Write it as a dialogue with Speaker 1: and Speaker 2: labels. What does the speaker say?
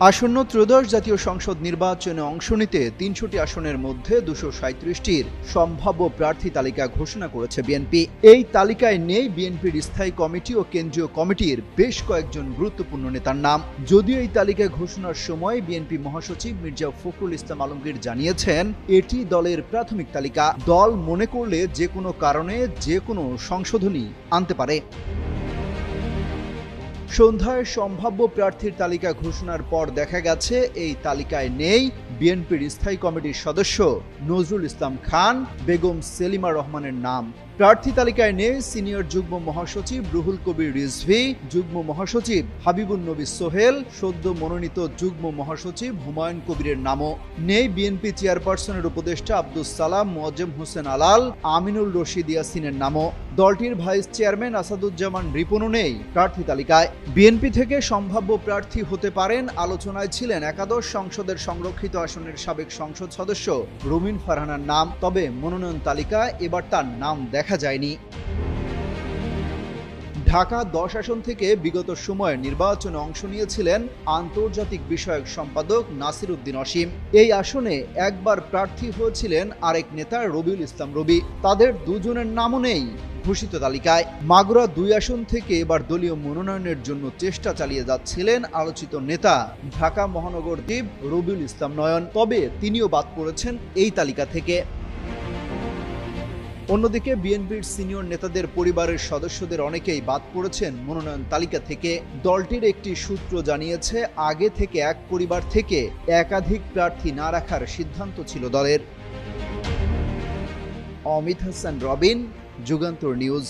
Speaker 1: আসন্ন ত্রয়োদশ জাতীয় সংসদ নির্বাচনে অংশ নিতে তিনশোটি আসনের মধ্যে দুশো সাঁত্রিশটির সম্ভাব্য প্রার্থী তালিকা ঘোষণা করেছে বিএনপি। এই তালিকায় নেই বিএনপির স্থায়ী কমিটি ও কেন্দ্রীয় কমিটির বেশ কয়েকজন গুরুত্বপূর্ণ নেতার নাম। যদিও এই তালিকা ঘোষণার সময় বিএনপি মহাসচিব মির্জা ফখরুল ইসলাম আলমগীর জানিয়েছেন, এটি দলের প্রাথমিক তালিকা। দল মনে করলে যে কোনো কারণে যে কোনো সংশোধনী আনতে পারে। সন্ধ্যায় সম্ভাব্য প্রার্থীর তালিকা ঘোষণার পর দেখা গেছে, এই তালিকায় নেই বিএনপির স্থায়ী কমিটির সদস্য নজরুল ইসলাম খান, বেগম সেলিমা রহমানের নাম। প্রার্থী তালিকায় নেই সিনিয়র যুগ্ম মহাসচিব রুহুল কবির রিজভি, যুগ্ম মহাসচিব হাবিবুন নবী সোহেল, সদ্য মনোনীত যুগ্ম মহাসচিব হুমায়ুন কবিরের নামও নেই। বিএনপি চেয়ারপারসনের উপদেষ্টা আব্দুস সালাম, মোয়াজ্জেম হোসেন আলাল, আমিনুল রশিদ ইয়াসিনের নামও। দলটির ভাইস চেয়ারম্যান আসাদুজ্জামান রিপনও নেই প্রার্থী তালিকায়। বিএনপি থেকে সম্ভাব্য প্রার্থী হতে পারেন আলোচনায় ছিলেন একাদশ সংসদের সংরক্ষিত আসনের সাবেক সংসদ সদস্য রুমিন ফারহানার নাম। তবে মনোনয়ন তালিকায় এবার তার নাম দেখা যায়নি। ঢাকা দশ আসন থেকে বিগত সময়ে নির্বাচনে অংশ নিয়েছিলেন আন্তর্জাতিক বিষয়ক সম্পাদক নাসির উদ্দিন অসীম। এই আসনে একবার প্রার্থী হয়েছিলেন আরেক নেতা রবিউল ইসলাম রবি। তাদের দুজনের নামও নেই ঘোষিত তালিকায়। মাগুরা দুই আসন থেকে এবার দলীয় মনোনয়নের জন্য চেষ্টা চালিয়ে যাচ্ছিলেন আলোচিত নেতা ঢাকা মহানগর দ্বীপ রবিউল ইসলাম নয়ন। তবে তিনিও বাদ পড়েছেন এই তালিকা থেকে। অন্যদিকে বিএনপির সিনিয়র নেতাদের পরিবারের সদস্যদের অনেকেই বাদ পড়েছেন মনোনয়ন তালিকা থেকে। দলটির একটি সূত্র জানিয়েছে, আগে থেকে এক পরিবার থেকে একাধিক প্রার্থী না রাখার সিদ্ধান্ত ছিল দলের। অমিত হাসান, রবিন, যুগান্তর নিউজ।